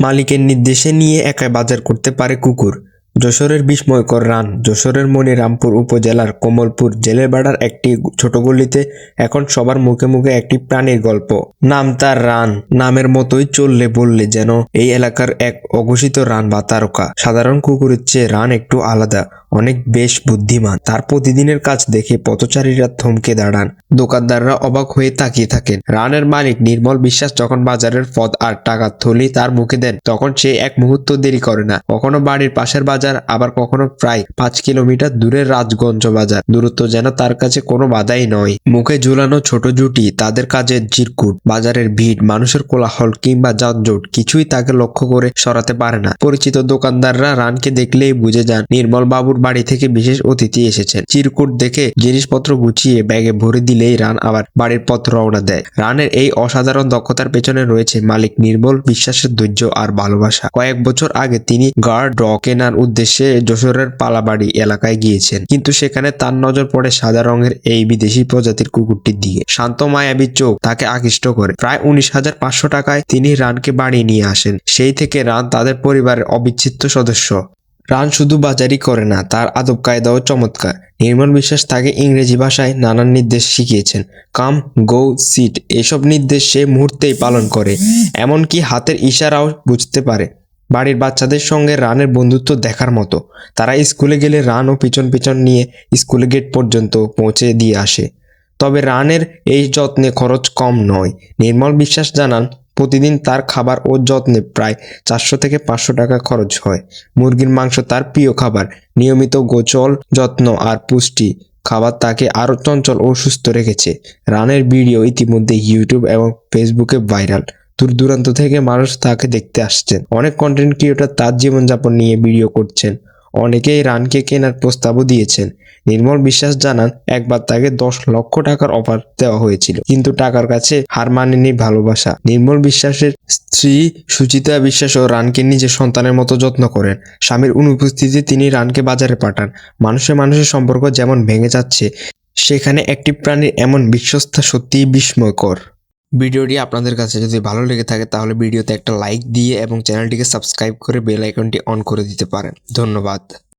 মালিকের নির্দেশে নিয়ে একাই বাজার করতে পারে কুকুর। যশোরের বিস্ময়কর রান। যশোরের মনিরামপুর উপজেলার কমলপুর জেলেবাড়ার একটি ছোট গলিতে এখন সবার মুখে মুখে একটি প্রাণীর গল্প। নাম তার রান। নামের মতোই চললে বললে যেন এই এলাকার এক অঘোষিত রান বা তারকা। সাধারণ কুকুরের চেয়ে রান একটু আলাদা, অনেক বেশ বুদ্ধিমান। তার প্রতিদিনের কাজ দেখে পথচারীরা থমকে দাঁড়ান। দোকানদাররা অবাক হয়ে তাকিয়ে থাকেন। রানের মালিক নির্মল বিশ্বাস যখন বাজারের পদ আর টাকার থলি তার মুখে দেন, তখন সে এক মুহূর্ত দেরি করে না। কখনো বাড়ির পাশের বাজার আবার কখনো প্রায় পাঁচ কিলোমিটার দূরের রাজগঞ্জ বাজার। দূরত্ব যেন তার কাছে কোনো বাধাই নয়। মুখে ঝুলানো ছোট জুটি, তাদের কাজের চিরকুট বাজারের ভিড়, মানুষের কোলাহল কিংবা যানজট, কিছুই তাকে লক্ষ্য করে সরাতে পারে না। পরিচিত দোকানদাররা রানকে দেখলেই বুঝে যান, নির্মল বাবুর বাড়ি থেকে বিশেষ অতিথি এসেছেন। চিরকুট দেখে জিনিসপত্র গুছিয়ে ব্যাগে ভরে দিলেই রান আবার বাড়ির পথ রওনা দেয়। রানের এই অসাধারণ দক্ষতার পেছনে রয়েছে মালিক নির্মল বিশ্বাসের ধৈর্য আর ভালোবাসা। কয়েক বছর আগে তিনি গার্ড র কেনার উদ্দেশ্যে যশোরের পালাবাড়ি এলাকায় গিয়েছেন। কিন্তু সেখানে তার নজর পড়ে সাদা রঙের এই বিদেশি প্রজাতির কুকুরটির দিকে। শান্ত মায়াবী চোখ তাকে আকৃষ্ট করে। প্রায় উনিশ হাজার পাঁচশো টাকায় তিনি রানকে বাড়ি নিয়ে আসেন। সেই থেকে রান তাদের পরিবারের অবিচ্ছেদ্য সদস্য। রান শুধু বাজারই করে না, তার আদব কায়দাও চমৎকার। নির্মল বিশ্বাস তাকে ইংরেজি ভাষায় নানান নির্দেশ শিখিয়েছেন। কাম, গো, সিট এসব নির্দেশ সে মুহূর্তেই পালন করে। এমনকি হাতের ইশারাও বুঝতে পারে। বাড়ির বাচ্চাদের সঙ্গে রানের বন্ধুত্ব দেখার মতো। তারা স্কুলে গেলে রান ও পিছন পিছন নিয়ে স্কুলে গেট পর্যন্ত পৌঁছে দিয়ে আসে। তবে রানের এই যত্নে খরচ কম নয়। নির্মল বিশ্বাস জানান, প্রতিদিন তার খাবার ও যত্নে প্রায় চারশো থেকে পাঁচশো টাকা খরচ হয়। মুরগির মাংস তার প্রিয় খাবার। নিয়মিত গোচল, যত্ন আর পুষ্টি খাবার তাকে আরও চঞ্চল ও সুস্থ রেখেছে। রানের ভিডিও ইতিমধ্যে ইউটিউব এবং ফেসবুকে ভাইরাল। দূর দূরান্ত থেকে মানুষ তাকে দেখতে আসছেন। অনেক কন্টেন্ট ক্রিয়েটর তার জীবনযাপন নিয়ে ভিডিও করছেন। অনেকেই রানকে কেনার প্রস্তাবও দিয়েছেন। নির্মল বিশ্বাস জানান, একবার তাকে দশ লক্ষ টাকার অফার দেওয়া হয়েছিল, কিন্তু টাকার কাছে হার মানেনি ভালোবাসা। নির্মল বিশ্বাসের স্ত্রী সুচিতা বিশ্বাস ও রানকে নিজের সন্তানের মতো যত্ন করেন। স্বামীর অনুপস্থিতিতে তিনি রানকে বাজারে পাঠান। মানুষে মানুষের সম্পর্ক যেমন ভেঙে যাচ্ছে, সেখানে একটি প্রাণীর এমন বিশ্বস্তা সত্যিই বিস্ময়কর। ভিডিওটি আপনাদের কাছে যদি ভালো লেগে থাকে, তাহলে ভিডিওতে একটা লাইক দিয়ে এবং চ্যানেলটিকে সাবস্ক্রাইব করে বেল আইকনটি অন করে দিতে পারেন। ধন্যবাদ।